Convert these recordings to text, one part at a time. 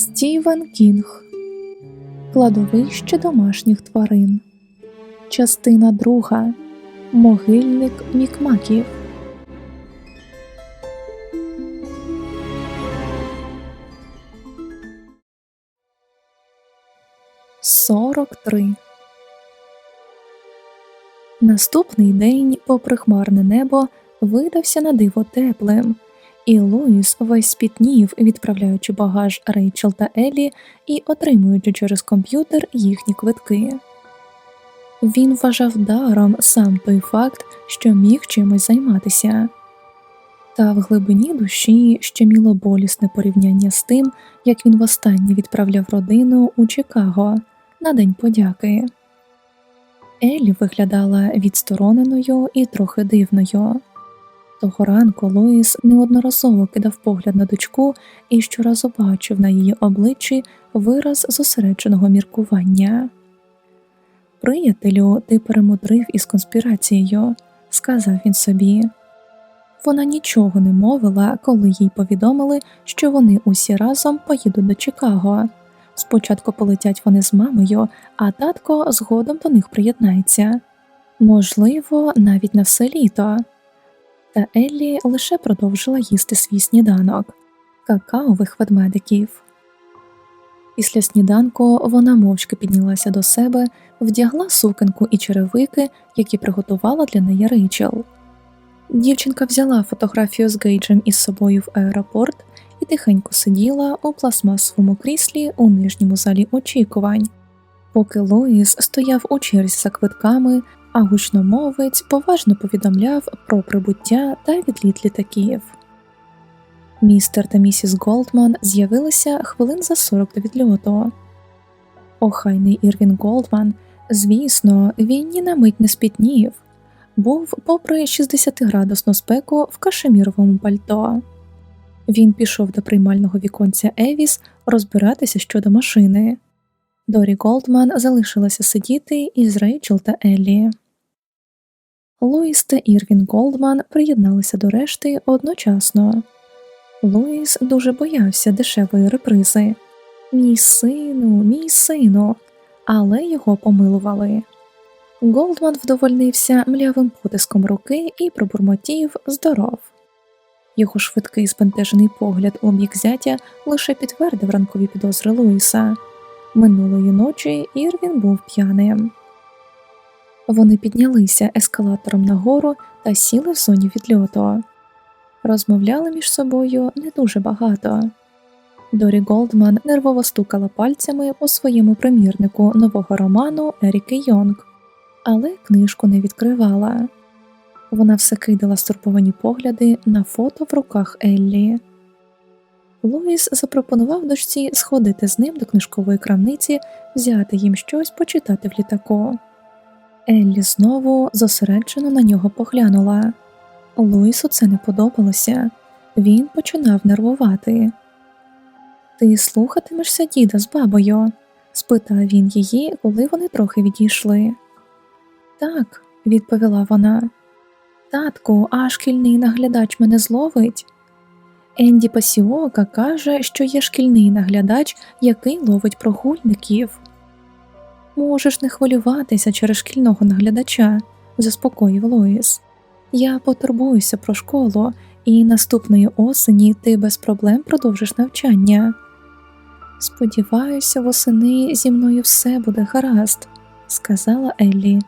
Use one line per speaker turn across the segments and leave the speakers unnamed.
Стівен Кінг Кладовище домашніх тварин. Частина друга Могильник Мікмаків. Сорок три. Наступний день, попри хмарне небо, видався на диво теплим і Луїс весь спітнів, відправляючи багаж Рейчел та Елі і отримуючи через комп'ютер їхні квитки. Він вважав даром сам той факт, що міг чимось займатися, та в глибині душі щеміло болісне порівняння з тим, як він востаннє відправляв родину у Чикаго на День подяки. Елі виглядала відстороненою і трохи дивною. Того ранку Лоїс неодноразово кидав погляд на дочку і щоразу бачив на її обличчі вираз зосередженого міркування. Приятелю, ти перемудрив із конспірацією, сказав він собі. Вона нічого не мовила, коли їй повідомили, що вони усі разом поїдуть до Чикаго. Спочатку полетять вони з мамою, а татко згодом до них приєднається можливо, навіть на все літо. Та Еллі лише продовжила їсти свій сніданок какаових ведмедиків. Після сніданку вона мовчки піднялася до себе, вдягла сукенку і черевики, які приготувала для неї Рейчел. Дівчинка взяла фотографію з Гейджем із собою в аеропорт і тихенько сиділа у пластмасовому кріслі у нижньому залі очікувань, поки Луїс стояв у черзі за квитками, а гучномовець поважно повідомляв про прибуття та відліт літаків. Містер та місіс Голдман з'явилися хвилин за 40 до відльоту. Охайний Ірвін Голдман, звісно, він ні на мить не спітнів, був, попри 60-градусну спеку в кашеміровому пальто. Він пішов до приймального віконця Евіс розбиратися щодо машини. Дорі Голдман залишилася сидіти із Рейчел та Еллі. Луїс та Ірвін Голдман приєдналися до решти одночасно. Луїс дуже боявся дешевої репризи Мій сину, мій сину, але його помилували. Голдман вдовольнився млявим потиском руки і пробурмотів здоров. Його швидкий збентежений погляд у бік зятя лише підтвердив ранкові підозри Луїса. Минулої ночі Ірвін був п'яним. Вони піднялися ескалатором нагору та сіли в зоні відльоту. Розмовляли між собою не дуже багато. Дорі Голдман нервово стукала пальцями по своєму примірнику нового роману Еріки Йонг, але книжку не відкривала. Вона все кидала стурбовані погляди на фото в руках Еллі. Луїс запропонував дочці сходити з ним до книжкової крамниці, взяти їм щось почитати в літаку. Еллі знову зосереджено на нього поглянула. Луїсу це не подобалося, він починав нервувати. Ти слухатимешся діда з бабою? спитав він її, коли вони трохи відійшли. Так, відповіла вона. Татку, а шкільний наглядач мене зловить. Енді Пасіока каже, що є шкільний наглядач, який ловить прогульників. Можеш не хвилюватися через шкільного наглядача, заспокоїв Лоїс. Я потурбуюся про школу, і наступної осені ти без проблем продовжиш навчання. Сподіваюся, восени зі мною все буде гаразд, сказала Еллі.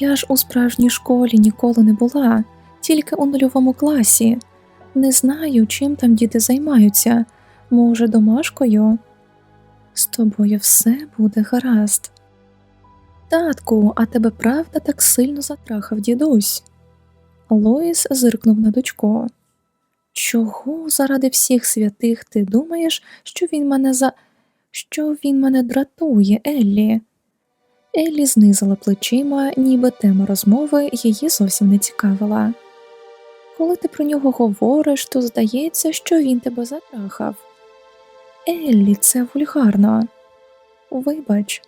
Я ж у справжній школі ніколи не була, тільки у нульовому класі. Не знаю, чим там діти займаються, може, домашкою. З тобою все буде гаразд. Татку, а тебе правда так сильно затрахав дідусь? Лоїс зиркнув на дочку. Чого заради всіх святих ти думаєш, що він мене за. що він мене дратує, Еллі? Еллі знизила плечима, ніби тема розмови її зовсім не цікавила. Коли ти про нього говориш, то здається, що він тебе затрахав. Еллі, це вульгарно. Вибач.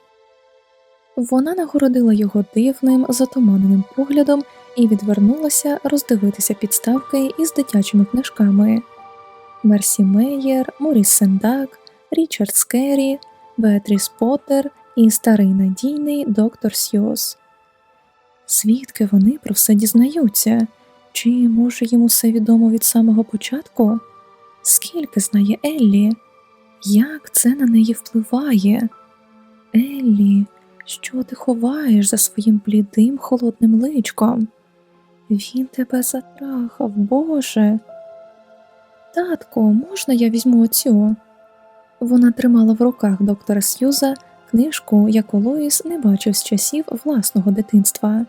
Вона нагородила його дивним, затуманеним поглядом і відвернулася роздивитися підставки із дитячими книжками Мерсі Мейєр, Моріс Сендак, Річард Скері, Беатріс Поттер і старий надійний доктор Сьюз. Звідки вони про все дізнаються? Чи може їм усе відомо від самого початку? Скільки знає Еллі? Як це на неї впливає? Еллі, що ти ховаєш за своїм блідим холодним личком? Він тебе затрахав, Боже. Татко, можна я візьму оцю? Вона тримала в руках доктора Сьюза книжку, яку Луїс не бачив з часів власного дитинства.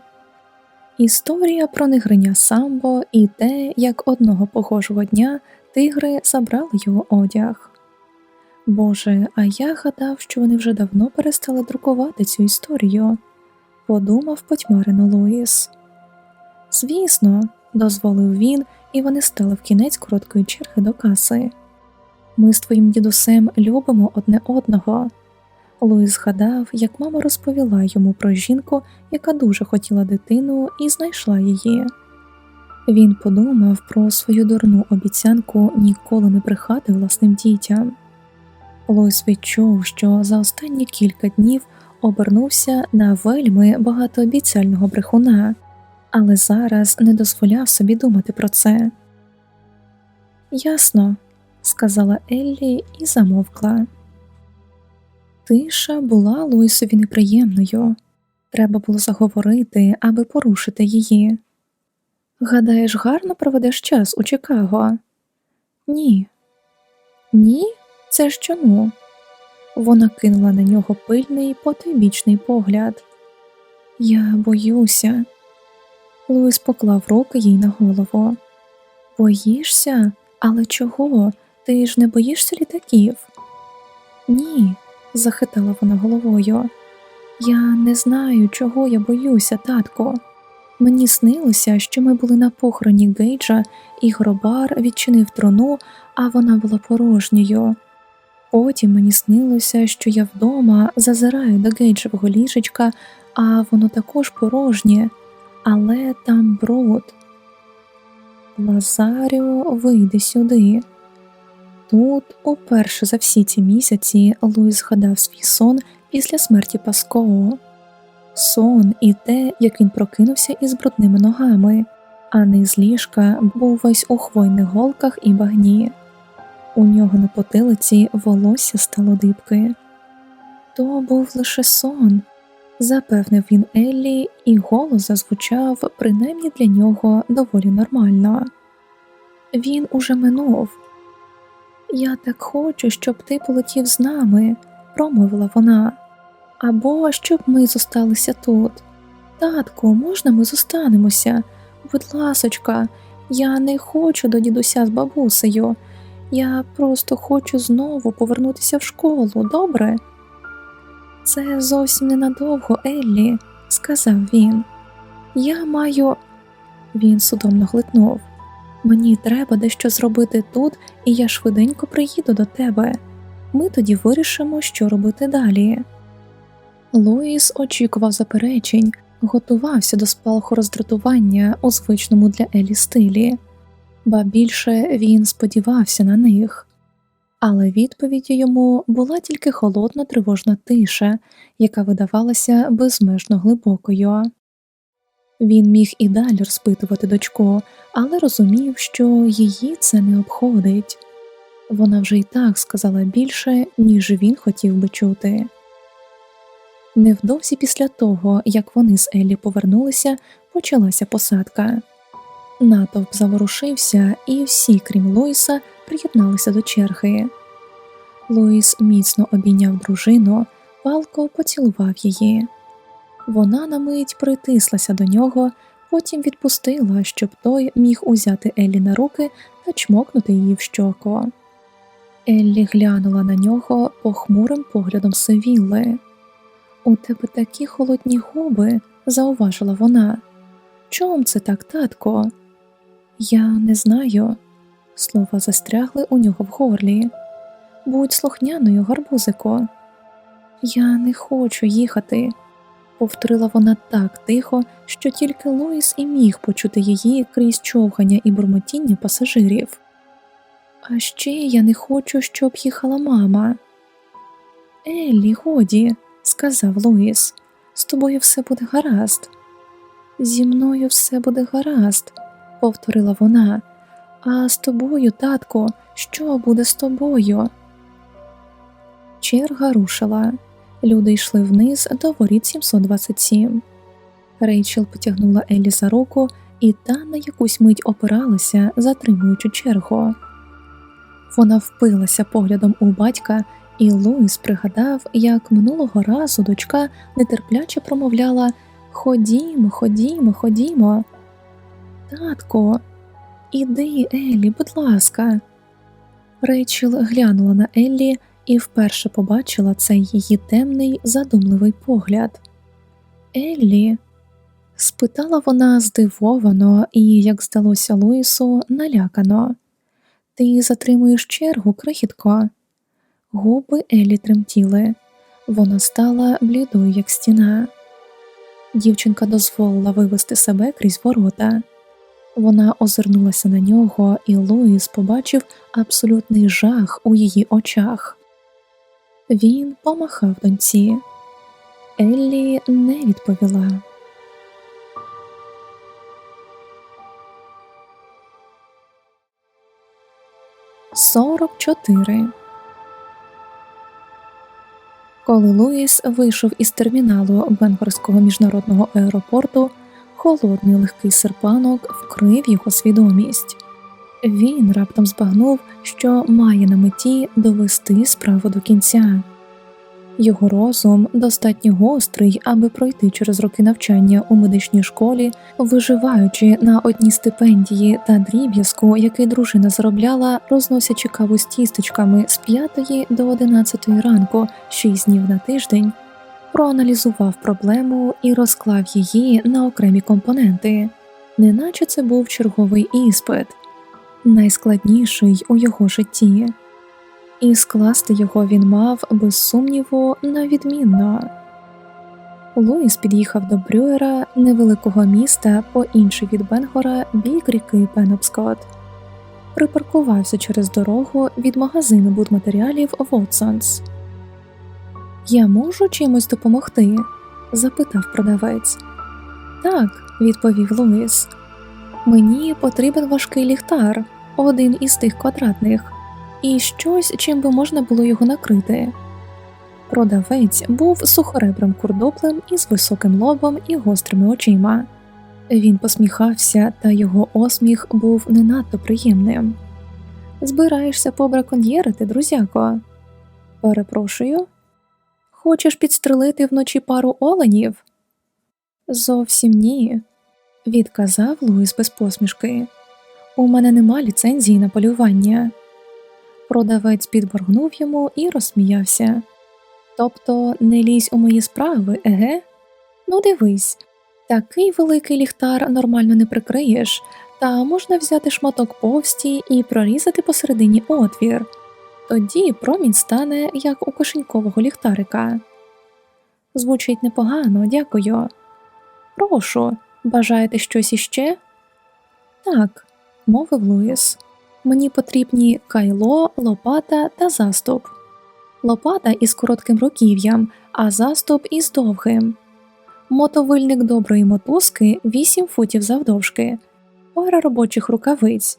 Історія про негриня самбо і те, як одного похожого дня тигри забрали його одяг. Боже, а я гадав, що вони вже давно перестали друкувати цю історію, подумав потьмарено Луїс. Звісно, дозволив він, і вони стали в кінець короткої черги до каси. Ми з твоїм дідусем любимо одне одного. Луїс згадав, як мама розповіла йому про жінку, яка дуже хотіла дитину і знайшла її. Він подумав про свою дурну обіцянку ніколи не брехати власним дітям. Луїс відчув, що за останні кілька днів обернувся на вельми багатообіцяльного брехуна, але зараз не дозволяв собі думати про це. Ясно, сказала Еллі і замовкла. Тиша була Луїсові неприємною. Треба було заговорити, аби порушити її. Гадаєш, гарно проведеш час у Чикаго? Ні. Ні? Це ж чому? Вона кинула на нього пильний потойбічний погляд. Я боюся. Луїс поклав руки їй на голову. Боїшся? Але чого? Ти ж не боїшся літаків? Ні, захитала вона головою. Я не знаю, чого я боюся, татко. Мені снилося, що ми були на похороні Гейджа, і гробар відчинив труну, а вона була порожньою. Потім мені снилося, що я вдома зазираю до Гейджевого ліжечка, а воно також порожнє, але там бруд. Лазаріо, вийди сюди. Тут, уперше за всі ці місяці, Луїс згадав свій сон після смерті Паскоу. Сон і те, як він прокинувся із брудними ногами, а низ ліжка був весь у хвойних голках і багні. У нього на потилиці волосся стало дибки. То був лише сон, запевнив він Еллі, і голос зазвучав принаймні для нього доволі нормально. Він уже минув. Я так хочу, щоб ти полетів з нами, промовила вона, або щоб ми зосталися тут. Татку, можна ми зостанемося? Будь ласочка, я не хочу до дідуся з бабусею. Я просто хочу знову повернутися в школу, добре? Це зовсім ненадовго, Еллі, сказав він. Я маю. Він судомно глитнув. Мені треба дещо зробити тут, і я швиденько приїду до тебе. Ми тоді вирішимо, що робити далі. Луїс очікував заперечень, готувався до спалаху роздратування у звичному для Елі стилі, ба більше він сподівався на них, але відповіддю йому була тільки холодна тривожна тиша, яка видавалася безмежно глибокою. Він міг і далі розпитувати дочку, але розумів, що її це не обходить. Вона вже й так сказала більше, ніж він хотів би чути. Невдовзі після того, як вони з Еллі повернулися, почалася посадка. Натовп заворушився, і всі, крім Луїса, приєдналися до черги. Луїс міцно обійняв дружину, палко поцілував її. Вона на мить притислася до нього, потім відпустила, щоб той міг узяти Еллі на руки та чмокнути її в щоку. Еллі глянула на нього похмурим поглядом Севілли. У тебе такі холодні губи, зауважила вона. Чом це так, татко? Я не знаю. Слова застрягли у нього в горлі. Будь слухняною, гарбузико. Я не хочу їхати, повторила вона так тихо, що тільки Луїс і міг почути її крізь човгання і бурмотіння пасажирів. А ще я не хочу, щоб їхала мама, Еллі, годі, сказав Луїс, з тобою все буде гаразд. Зі мною все буде гаразд, повторила вона. А з тобою, татку, що буде з тобою? Черга рушила. Люди йшли вниз до воріт 727. Рейчел потягнула Еллі за руку, і та на якусь мить опиралася, затримуючи чергу. Вона впилася поглядом у батька, і Луїс пригадав, як минулого разу дочка нетерпляче промовляла Ходімо, ходімо, ходімо. Татко, іди, Еллі, будь ласка. Рейчел глянула на Еллі і вперше побачила цей її темний, задумливий погляд. Еллі, спитала вона здивовано і, як здалося Луїсу, налякано. Ти затримуєш чергу, крихітко. Губи Еллі тремтіли, вона стала блідою, як стіна. Дівчинка дозволила вивести себе крізь ворота. Вона озирнулася на нього, і Луїс побачив абсолютний жах у її очах. Він помахав доньці. Еллі не відповіла. Сорок чотири. Коли Луїс вийшов із терміналу Бенгорського міжнародного аеропорту, холодний легкий серпанок вкрив його свідомість. Він раптом збагнув, що має на меті довести справу до кінця. Його розум достатньо гострий, аби пройти через роки навчання у медичній школі, виживаючи на одній стипендії та дріб'язку, який дружина заробляла, розносячи каву з тістечками з 5 до 11 ранку, 6 днів на тиждень, проаналізував проблему і розклав її на окремі компоненти, неначе це був черговий іспит, найскладніший у його житті і скласти його він мав без сумніву на відмінно. Луїс під'їхав до Брюера, невеликого міста по інший від Бенгора бік ріки Пенопскот. Припаркувався через дорогу від магазину будматеріалів Вотсонс. Я можу чимось допомогти? запитав продавець. Так, відповів Луїс. Мені потрібен важкий ліхтар, один із тих квадратних і щось, чим би можна було його накрити. Продавець був сухоребрим курдоплем із високим лобом і гострими очима. Він посміхався, та його осміх був не надто приємним. Збираєшся побраконьєрити, друзяко? Перепрошую. Хочеш підстрелити вночі пару оленів? Зовсім ні, відказав Луїс без посмішки. У мене нема ліцензії на полювання. Продавець підморгнув йому і розсміявся. Тобто не лізь у мої справи, еге? Ну, дивись, такий великий ліхтар нормально не прикриєш, та можна взяти шматок повсті і прорізати посередині отвір. Тоді промінь стане як у кошенькового ліхтарика. Звучить непогано, дякую. Прошу, бажаєте щось іще? Так, мовив Луїс. Мені потрібні кайло, лопата та заступ. Лопата із коротким руків'ям, а заступ із довгим. Мотовильник доброї мотузки 8 футів завдовжки, пара робочих рукавиць,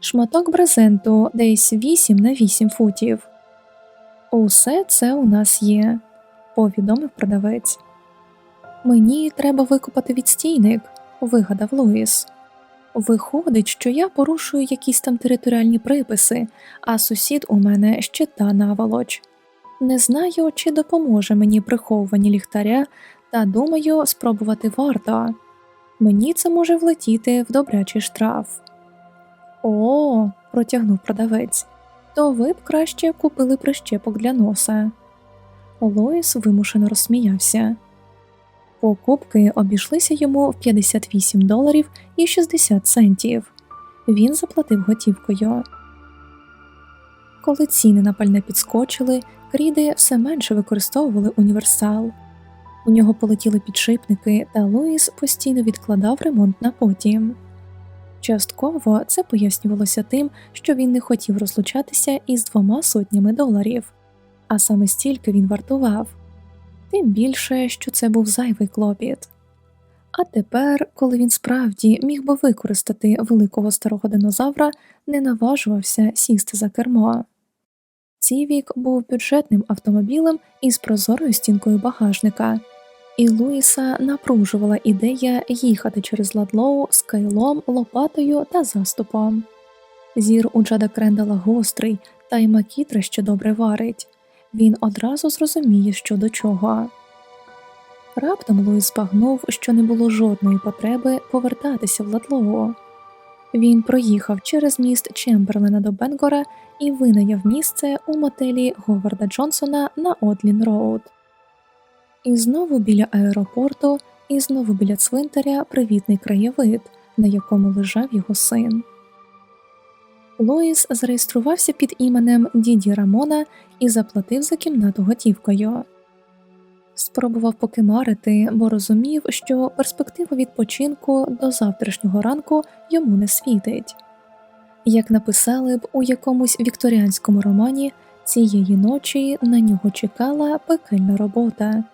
шматок брезенту десь 8 на 8 футів. Усе це у нас є, повідомив продавець. Мені треба викопати відстійник, вигадав Луїс. Виходить, що я порушую якісь там територіальні приписи, а сусід у мене ще та наволоч. Не знаю, чи допоможе мені приховування ліхтаря, та думаю, спробувати варто. Мені це може влетіти в добрячий штраф. О, протягнув продавець, то ви б краще купили прищепок для носа. Лоїс вимушено розсміявся. Покупки обійшлися йому в 58 доларів і 60 центів. Він заплатив готівкою. Коли ціни на пальне підскочили, кріди все менше використовували універсал. У нього полетіли підшипники, та Луїс постійно відкладав ремонт на потім. Частково це пояснювалося тим, що він не хотів розлучатися із двома сотнями доларів. а саме стільки він вартував, тим більше, що це був зайвий клопіт. А тепер, коли він справді міг би використати великого старого динозавра, не наважувався сісти за кермо. Цівік був бюджетним автомобілем із прозорою стінкою багажника, і Луїса напружувала ідея їхати через ладлоу з кайлом, лопатою та заступом. Зір у Джада Крендала гострий, та й макітра ще добре варить. Він одразу зрозуміє, що до чого. Раптом Луїс збагнув, що не було жодної потреби повертатися в Латлоу. Він проїхав через міст Чемберлена до Бенгора і винайняв місце у мотелі Говарда Джонсона на Одлін Роуд. І знову біля аеропорту, і знову біля цвинтаря привітний краєвид, на якому лежав його син. Лоїс зареєструвався під іменем Діді Рамона і заплатив за кімнату готівкою. Спробував покимарити, бо розумів, що перспектива відпочинку до завтрашнього ранку йому не світить. Як написали б у якомусь вікторіанському романі, цієї ночі на нього чекала пекельна робота,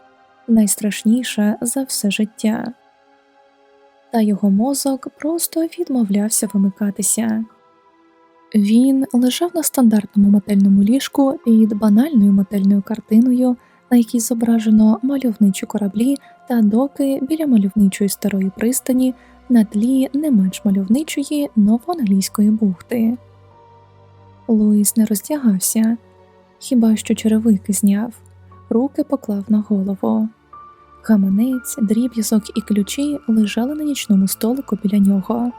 найстрашніша за все життя, та його мозок просто відмовлявся вимикатися. Він лежав на стандартному мотельному ліжку під банальною мотельною картиною, на якій зображено мальовничі кораблі та доки біля мальовничої старої пристані на тлі не менш мальовничої новоанглійської бухти. Луїс не роздягався, хіба що черевики зняв, руки поклав на голову. Гаманець, дріб'язок і ключі лежали на нічному столику біля нього.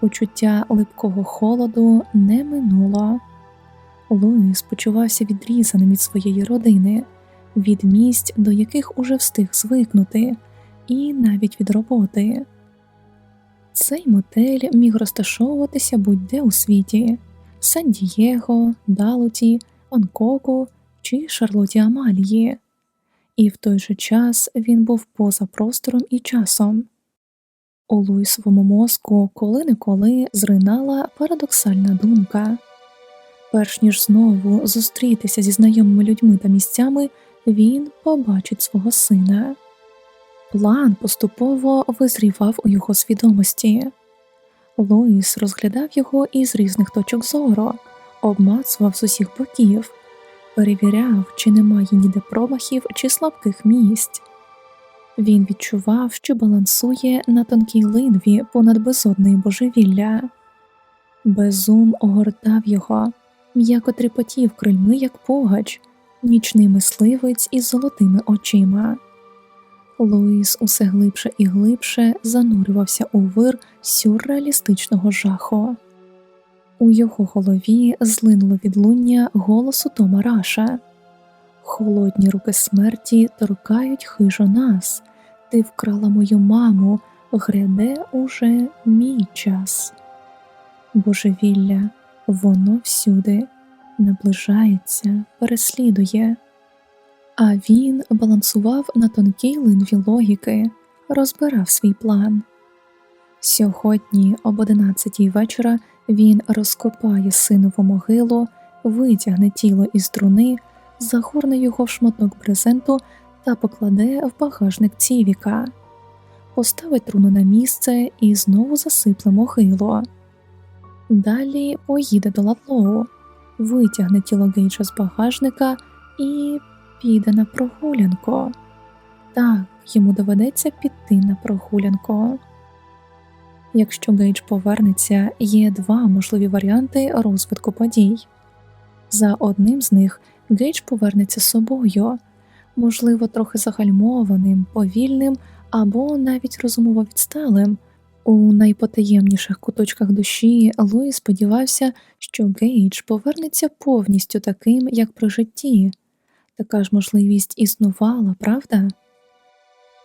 Почуття липкого холоду не минуло. Луїс почувався відрізаним від своєї родини, від місць, до яких уже встиг звикнути, і навіть від роботи. Цей мотель міг розташовуватися будь-де у світі Сан-Дієго, Далуті, Бангкоку чи Шарлоті Амалії, і в той же час він був поза простором і часом. У Луїсовому мозку коли неколи зринала парадоксальна думка перш ніж знову зустрітися зі знайомими людьми та місцями, він побачить свого сина. План поступово визрівав у його свідомості. Луїс розглядав його із різних точок зору, обмацував з усіх боків, перевіряв, чи немає ніде промахів чи слабких місць. Він відчував, що балансує на тонкій линві понад безодної божевілля. Безум огортав його, м'яко тріпотів крильми, як погач, нічний мисливець із золотими очима. Луїс усе глибше і глибше занурювався у вир сюрреалістичного жаху. У його голові злинуло відлуння голосу Тома Раша. Холодні руки смерті торкають хижо нас, ти вкрала мою маму, гряде уже мій час. Божевілля, воно всюди наближається, переслідує, а він балансував на тонкій линві логіки, розбирав свій план. Сьогодні, об одинадцятій вечора, він розкопає синову могилу, витягне тіло із труни загорне його в шматок брезенту та покладе в багажник цівіка, поставить труну на місце і знову засипле могилу. Далі поїде до Латлоу, витягне тіло Гейджа з багажника і піде на прогулянку. Так, йому доведеться піти на прогулянку. Якщо Гейдж повернеться, є два можливі варіанти розвитку подій. За одним з них Гейдж повернеться з собою, можливо, трохи загальмованим, повільним або навіть розумово відсталим. У найпотаємніших куточках душі Луї сподівався, що Гейдж повернеться повністю таким, як при житті. Така ж можливість існувала, правда?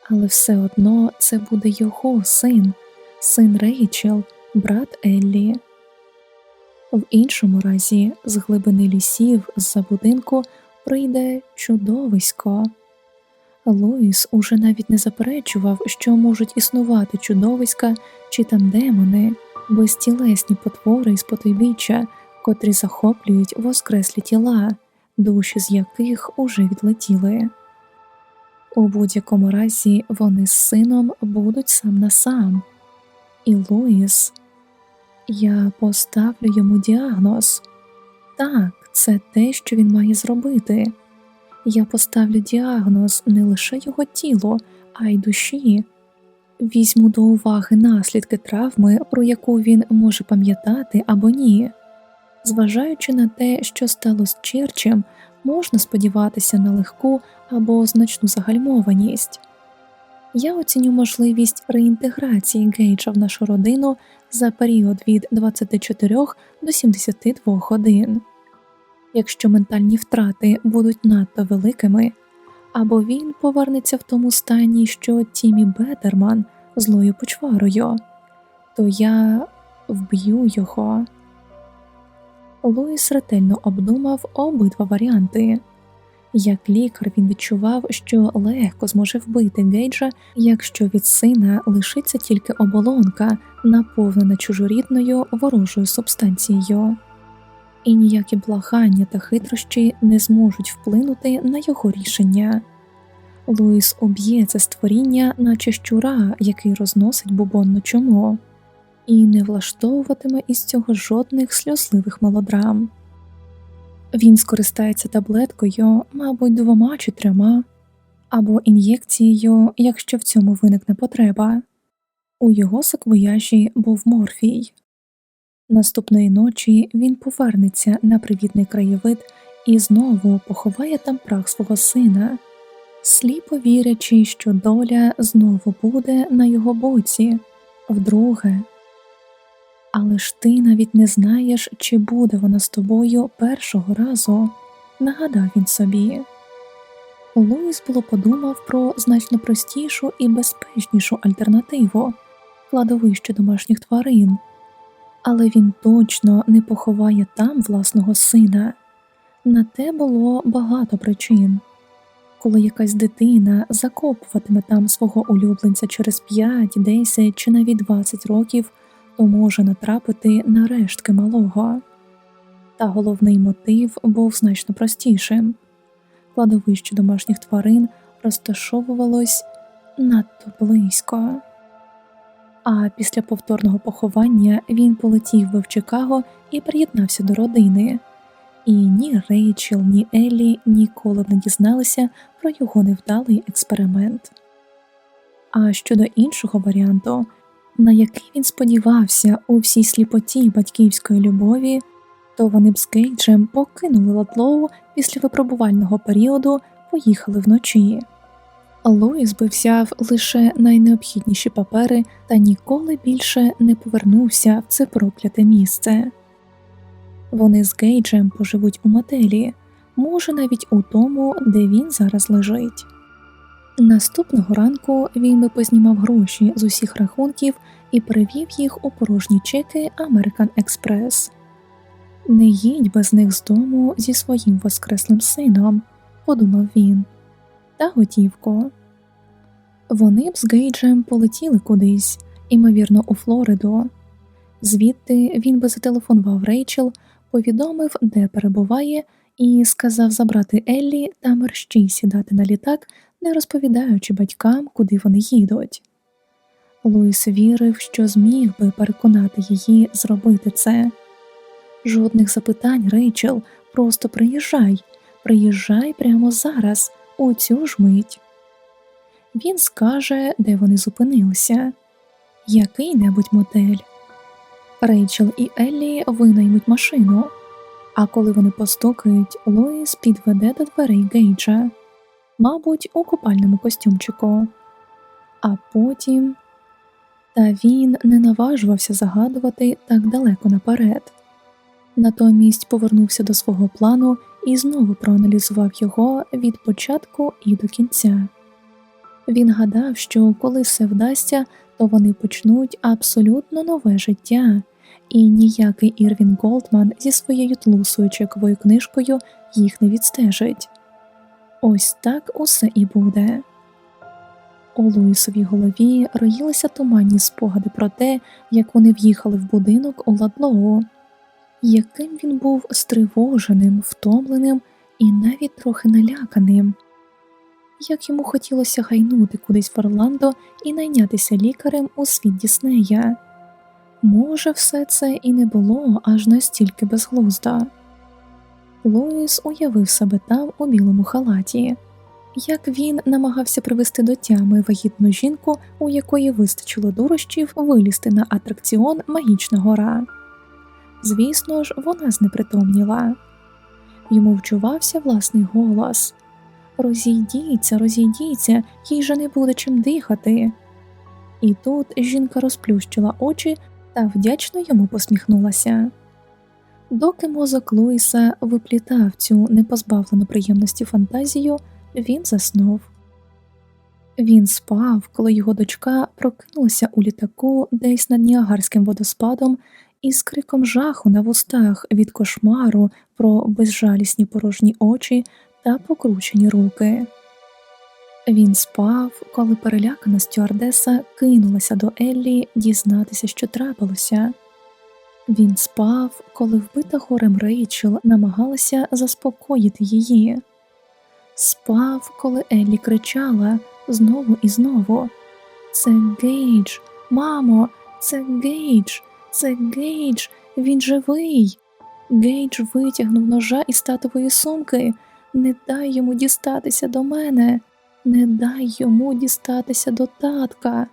Але все одно це буде його син, син Рейчел, брат Еллі. В іншому разі, з глибини лісів з-за будинку прийде чудовисько. Луїс уже навіть не заперечував, що можуть існувати чудовиська чи там демони, безтілесні потвори із потойбіччя, котрі захоплюють воскреслі тіла, душі з яких уже відлетіли. У будь-якому разі вони з сином будуть сам на сам. І Луїс, я поставлю йому діагноз. Так, це те, що він має зробити. Я поставлю діагноз не лише його тілу, а й душі. Візьму до уваги наслідки травми, про яку він може пам'ятати або ні. Зважаючи на те, що стало з Черчем, можна сподіватися на легку або значну загальмованість. Я оціню можливість реінтеграції Гейджа в нашу родину за період від 24 до 72 годин. Якщо ментальні втрати будуть надто великими, або він повернеться в тому стані, що Тімі Бетерман злою почварою, то я вб'ю його. Луїс ретельно обдумав обидва варіанти. Як лікар він відчував, що легко зможе вбити Гейджа, якщо від сина лишиться тільки оболонка, наповнена чужорідною ворожою субстанцією, і ніякі благання та хитрощі не зможуть вплинути на його рішення. Луїс уб'є це створіння, наче щура, який розносить бубонну чому, і не влаштовуватиме із цього жодних сльозливих мелодрам. Він скористається таблеткою, мабуть, двома чи трьома, або ін'єкцією, якщо в цьому виникне потреба. У його саквояжі був морфій. Наступної ночі він повернеться на привітний краєвид і знову поховає там прах свого сина, сліпо вірячи, що доля знову буде на його боці, вдруге. Але ж ти навіть не знаєш, чи буде вона з тобою першого разу, нагадав він собі. Луїс було подумав про значно простішу і безпечнішу альтернативу кладовище домашніх тварин, але він точно не поховає там власного сина. На те було багато причин. Коли якась дитина закопуватиме там свого улюбленця через 5, 10 чи навіть 20 років то може натрапити на рештки малого. Та головний мотив був значно простішим кладовище домашніх тварин розташовувалось надто близько. А після повторного поховання він полетів би в Чикаго і приєднався до родини, і ні Рейчел, ні Еллі ніколи не дізналися про його невдалий експеримент. А щодо іншого варіанту, на який він сподівався у всій сліпоті батьківської любові, то вони б з Кейджем покинули Латлоу після випробувального періоду, поїхали вночі. Луїс би взяв лише найнеобхідніші папери та ніколи більше не повернувся в це прокляте місце. Вони з Гейджем поживуть у мотелі, може навіть у тому, де він зараз лежить. Наступного ранку він би познімав гроші з усіх рахунків і перевів їх у порожні чеки American Express. Не їдь без них з дому зі своїм воскреслим сином, подумав він, та готівку. Вони б з Гейджем полетіли кудись, імовірно, у Флориду. Звідти він би зателефонував Рейчел, повідомив, де перебуває, і сказав забрати Еллі та мерщій сідати на літак не розповідаючи батькам, куди вони їдуть. Луїс вірив, що зміг би переконати її зробити це. Жодних запитань, Рейчел, просто приїжджай, приїжджай прямо зараз, у цю ж мить. Він скаже, де вони зупинилися, який небудь мотель. Рейчел і Еллі винаймуть машину, а коли вони постукають, Луїс підведе до дверей Гейджа мабуть, у купальному костюмчику, а потім та він не наважувався загадувати так далеко наперед. Натомість повернувся до свого плану і знову проаналізував його від початку і до кінця. Він гадав, що коли все вдасться, то вони почнуть абсолютно нове життя, і ніякий Ірвін Голдман зі своєю тлусою чековою книжкою їх не відстежить. Ось так усе і буде. У Луїсовій голові роїлися туманні спогади про те, як вони в'їхали в будинок у Ладлоу, яким він був стривоженим, втомленим і навіть трохи наляканим. Як йому хотілося гайнути кудись в Орландо і найнятися лікарем у світ Діснея. Може, все це і не було аж настільки безглуздо. Луїс уявив себе там у білому халаті, як він намагався привести до тями вагітну жінку, у якої вистачило дурощів вилізти на атракціон Магічна гора. Звісно ж, вона знепритомніла. Йому вчувався власний голос Розійдіться, розійдіться, їй же не буде чим дихати. І тут жінка розплющила очі та вдячно йому посміхнулася. Доки мозок Луїса виплітав цю непозбавлену приємності фантазію, він заснув. Він спав, коли його дочка прокинулася у літаку десь над Ніагарським водоспадом із криком жаху на вустах від кошмару про безжалісні порожні очі та покручені руки. Він спав, коли перелякана стюардеса кинулася до Еллі дізнатися, що трапилося. Він спав, коли вбита горем Рейчел намагалася заспокоїти її, спав, коли Еллі кричала знову і знову. Це Гейдж, мамо, це Гейдж, це Гейдж, він живий. Гейдж витягнув ножа із татової сумки. Не дай йому дістатися до мене, не дай йому дістатися до татка.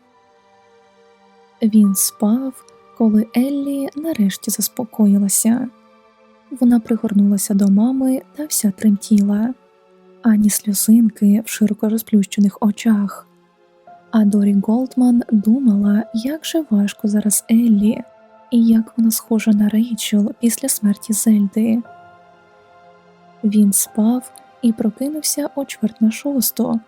Він спав, коли Еллі нарешті заспокоїлася. Вона пригорнулася до мами та вся тремтіла, ані сльозинки в широко розплющених очах. А Дорі Голдман думала, як же важко зараз Еллі, і як вона схожа на Рейчел після смерті Зельди. Він спав і прокинувся о чверть на шосту,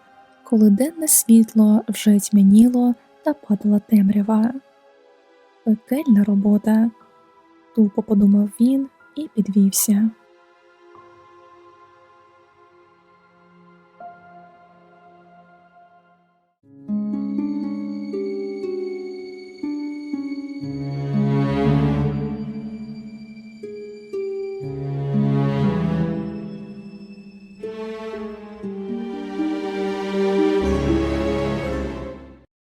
коли денне світло вже тьмяніло та падала темрява. Пекельна робота, тупо подумав він і підвівся.